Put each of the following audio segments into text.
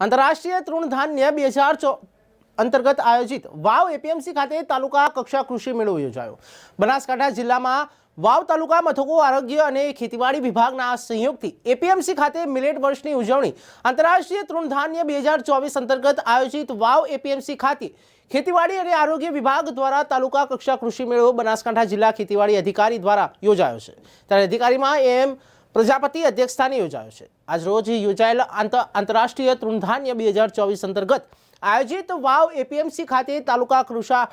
આંતરરાષ્ટ્રીય તૃણધાન્ય બે હજાર અંતર્ગત આયોજિત વાવ એપીએમસી ખાતે તાલુકા કક્ષા કૃષિ મેળો યોજાયો. બનાસકાંઠા જિલ્લામાં વાવ તાલુકા મથકો આરોગ્ય અને ખેતીવાડી વિભાગના સંયોગથી એપીએમસી ખાતે મિલેટ વર્ષની ઉજવણી આંતરરાષ્ટ્રીય તૃણધાન્ય બે હજાર ચોવીસ અંતર્ગત આયોજિત વાવ એપીએમસી ખાતે ખેતીવાડી અને આરોગ્ય વિભાગ દ્વારા તાલુકા કક્ષા કૃષિ મેળો બનાસકાંઠા જિલ્લા ખેતીવાડી અધિકારી દ્વારા યોજાયો છે. ત્યારે અધિકારીમાં એમ પ્રજાપતિ અધ્યક્ષસ્થાને યોજાયો છે. આજ રોજ યોજાયેલા આંતર આંતરરાષ્ટ્રીય તૃણધાન્ય બે હજાર ચોવીસ અંતર્ગત આયોજિત વાવ એપીએમસી ખાતે તાલુકા કૃષા,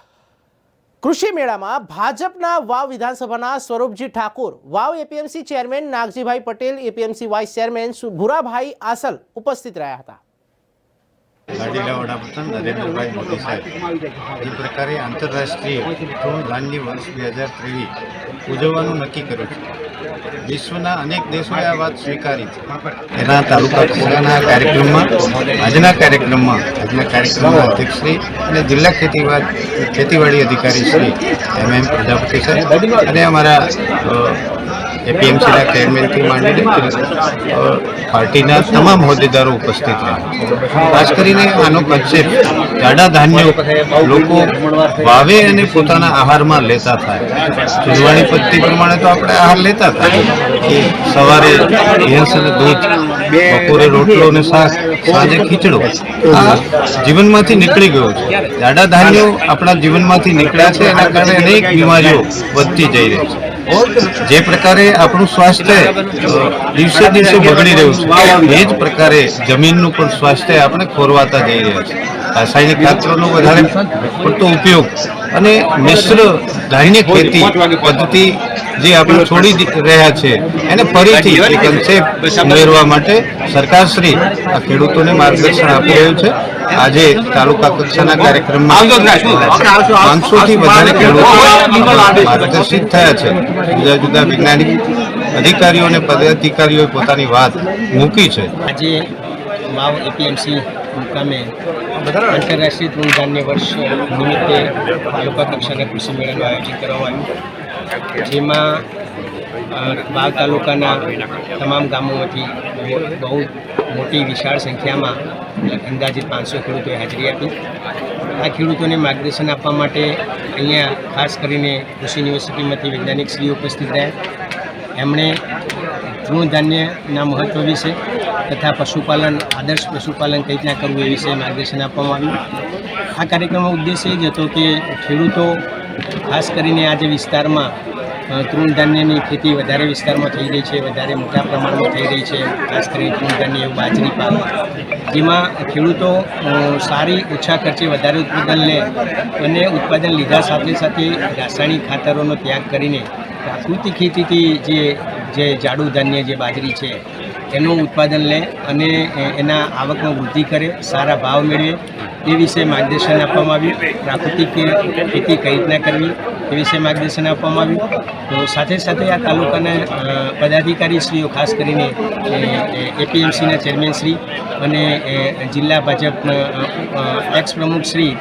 કૃષિ મેળામાં ભાજપના વાવ વિધાનસભાના Swarupji Thakor, Vav APMC chairman Nagjibhai Patel, APMC vice chairman Bhurabhai Asal ઉપસ્થિત રહ્યા હતા. લાડીલા વડાપ્રધાન નરેન્દ્રભાઈ મોદી સાહેબ, જે પ્રકારે આંતરરાષ્ટ્રીય તૃણ વર્ષ બે હજાર ત્રેવીસ ઉજવવાનું નક્કી કર્યું છે. વિશ્વના અનેક દેશોએ આ વાત સ્વીકારી છે. એના તાલુકા કક્ષાના કાર્યક્રમમાં, આજના કાર્યક્રમમાં, આજના કાર્યક્રમના અધ્યક્ષશ્રી અને જિલ્લા ખેતીવાડ ખેતીવાડી અધિકારી Shri M M Prajapati sir અને અમારા એપીએમસીના ચેરમેનથી માંડીને પાર્ટીના તમામ હોદ્દેદારો ઉપસ્થિત રહ્યા. ખાસ કરીને આનો કન્સેપ્ટ જાડા ધાન્યો લોકો વાવે અને પોતાના આહારમાં લેતા થાય. જુદવાણી પદ્ધતિ પ્રમાણે તો આપણે આહાર લેતા થાય. કે સવારે ભેંસ અને દૂધ, બપોરે રોટલો અને શાક, સાંજે ખીચડો, આ જીવનમાંથી નીકળી ગયો છે. જાડા ધાન્યો આપણા જીવનમાંથી નીકળ્યા છે, એના કારણે અનેક બીમારીઓ વધતી જઈ રહી છે. જે પ્રકારે આપણું સ્વાસ્થ્ય દિવસે દિવસે બગડી રહ્યું છે, એ જ પ્રકારે જમીનનું પણ સ્વાસ્થ્ય આપણે ખોરવાતા જઈ રહ્યા છે. રાસાયણિક ખાતરોનો વધારે પડતો ઉપયોગ અને મિશ્ર ધાન્ય ખેતી પદ્ધતિ. જે આપણે છોડી રહ્યા છે એને ફરીથી એ કન્સેપ્ટ ઉમેરવા માટે સરકારશ્રી આ ખેડૂતોને માર્ગદર્શન આપી રહ્યું છે. આજે તાલુકા કક્ષાના કાર્યક્રમમાં પાંચસો થી વધારે ખેડૂતો માર્ગદર્શિત થયા છે. જુદા જુદા વૈજ્ઞાનિક અધિકારીઓ અને પદાધિકારીઓએ પોતાની વાત મૂકી છે. આજે એપીએમસી મુકામે આંતરરાષ્ટ્રીય તૃણધાન્ય વર્ષ નિમિત્તે તાલુકા કક્ષાના કૃષિ મેળાનું આયોજન કરવામાં આવ્યું. જેમાં બાગ તાલુકાના તમામ ગામોમાંથી બહુ- બહુ મોટી વિશાળ સંખ્યામાં અંદાજિત પાંચસો ખેડૂતોએ હાજરી આપી. આ ખેડૂતોને માર્ગદર્શન આપવા માટે અહીંયા ખાસ કરીને કૃષિ યુનિવર્સિટીમાંથી વૈજ્ઞાનિક શ્રી ઉપસ્થિત રહ્યા. એમણે તૃણધાન્યના મહત્ત્વ વિશે તથા પશુપાલન, આદર્શ પશુપાલન કઈ રીતના કરવું એ વિશે માર્ગદર્શન આપવામાં આવ્યું. આ કાર્યક્રમનો ઉદ્દેશ એ જ હતો કે ખેડૂતો, ખાસ કરીને આજે વિસ્તારમાં તૃણધાન્યની ખેતી વધારે વિસ્તારમાં થઈ રહી છે, વધારે મોટા પ્રમાણમાં થઈ રહી છે, ખાસ કરીને તૃણધાન્ય એવું બાજરી પાક. જેમાં ખેડૂતો સારી ઓછા ખર્ચે વધારે ઉત્પાદન લે અને ઉત્પાદન લીધા સાથે સાથે રાસાયણિક ખાતરોનો ત્યાગ કરીને પ્રાકૃતિક ખેતીથી જે જે જાડું ધાન્ય જે બાજરી છે એનું ઉત્પાદન લે અને એના આવકમાં વૃદ્ધિ કરે સારા ભાવ મેળવે. એ વિશે માર્ગદર્શન આપવામાં આવ્યું. પ્રાકૃતિક ખેતી કઈ રીતના કરવી એ વિશે માર્ગદર્શન આપવામાં આવ્યું. તો સાથે સાથે આ તાલુકાના પદાધિકારીશ્રીઓ ખાસ કરીને એપીએમસીના ચેરમેનશ્રી અને જિલ્લા ભાજપ એક્સ પ્રમુખ શ્રી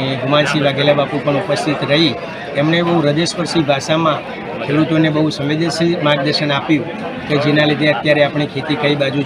એ, ગુમાનસિંહ વાઘેલા બાપુ પણ ઉપસ્થિત રહી. એમણે બહુ હૃદયસ્પર્શી ભાષામાં ખેડૂતોને બહુ સંવેદનશીલ માર્ગદર્શન આપ્યું કે જેના લીધે અત્યારે આપણી ખેતી કઈ બાજુ છે.